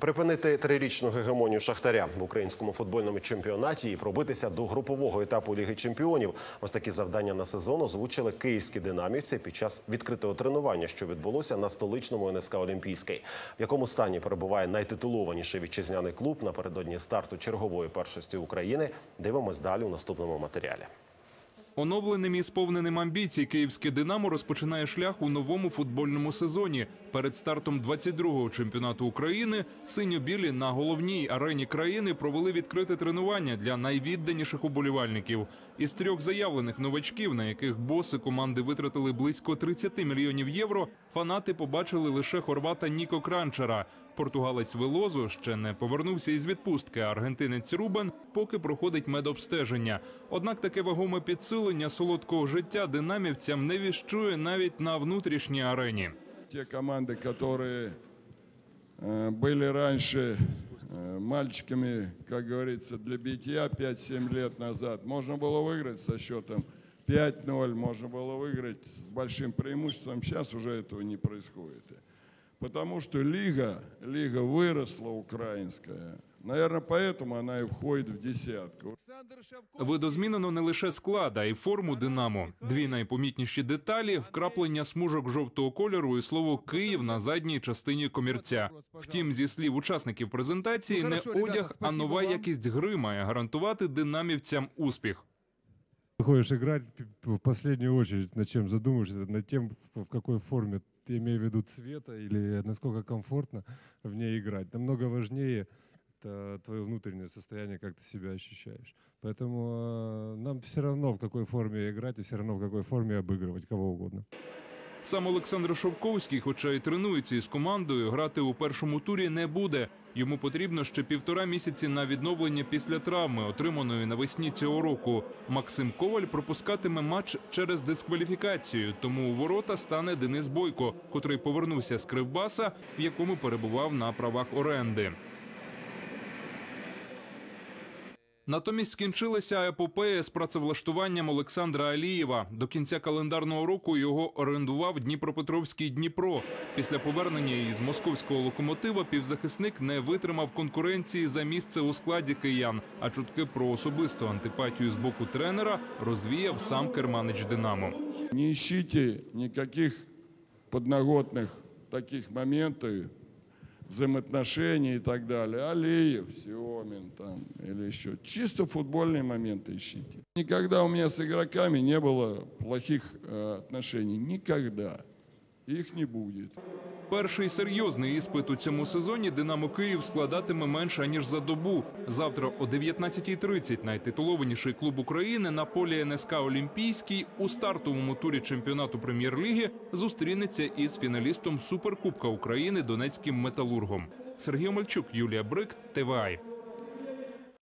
Припинити трирічну гегемонію Шахтаря в українському футбольному чемпіонаті і пробитися до групового етапу Ліги Чемпіонів. Ось такі завдання на сезон озвучили київські динамівці під час відкритого тренування, що відбулося на столичному НСК Олімпійський. В якому стані перебуває найтитулованіший вітчизняний клуб напередодні старту чергової першості України. Дивимось далі у наступному матеріалі. Оновленим і сповненим амбіцій київське Динамо розпочинає шлях у новому футбольному сезоні. Перед стартом 22-го чемпіонату України синьо-білі на головній арені країни провели відкрите тренування для найвідданіших уболівальників. Із трьох заявлених новачків, на яких боси команди витратили близько 30 мільйонів євро, фанати побачили лише хорвата Ніко Кранчера Португалець Велозо ще не повернувся із відпустки. а Аргентинець Рубен поки проходить медобстеження. Однак таке вагоме підсилення солодкого життя динамівцям не віщує навіть на внутрішній арені. Те команды, которые э, были раньше э, мальчиками, как говорится, для битья 5-7 лет назад, можно было выиграть со счетом 5-0, можно было выиграть с большим преимуществом. Сейчас уже этого не происходит. Потому что лига, лига выросла украинская. Наверное, поэтому она и входит в десятку. Видозмінено не лише склад, а й форму Динамо. Дві найпомітніші деталі вкраплення смужок жовтого кольору і слово Київ на задній частині комірця. Втім, зі слів учасників презентації, не одяг, а нова якість гри має гарантувати динамівцям успіх. Ходишь играть, в последнюю очередь над чем задумаешься, над тем, в в какой форме, ты имею в виду цвета или насколько комфортно в ней играть. Намного важнее это твое внутреннее состояние, как ты себя ощущаешь. Поэтому э, нам все равно, в какой форме играть, и все равно, в какой форме обыгрывать кого угодно. Сам Олександр Шовковський, хоча й тренується із командою, грати у першому турі не буде. Йому потрібно ще півтора місяці на відновлення після травми, отриманої навесні цього року. Максим Коваль пропускатиме матч через дискваліфікацію. Тому у ворота стане Денис Бойко, котрий повернувся з Кривбаса, в якому перебував на правах оренди. Натомість скінчилася епопея з працевлаштуванням Олександра Алієва. До кінця календарного року його орендував Дніпропетровський Дніпро. Після повернення із московського локомотива півзахисник не витримав конкуренції за місце у складі киян. А чутки про особисту антипатію з боку тренера розвіяв сам керманич Динамо. Не ищите никаких подноготных таких моментов, взаимоотношений и так далее. Алиев, Сиомин там или еще. Чисто футбольные моменты ищите. Никогда у меня с игроками не было плохих э, отношений. Никогда. Их не будет. Перший серйозний іспит у цьому сезоні Динамо Київ складатиме менше ніж за добу. Завтра о 19.30 найтитулованіший клуб України на полі НСК Олімпійський у стартовому турі чемпіонату прем'єр-ліги зустрінеться із фіналістом Суперкубка України Донецьким металургом. Сергій Мальчук, Юлія Брик, ТВАЙ.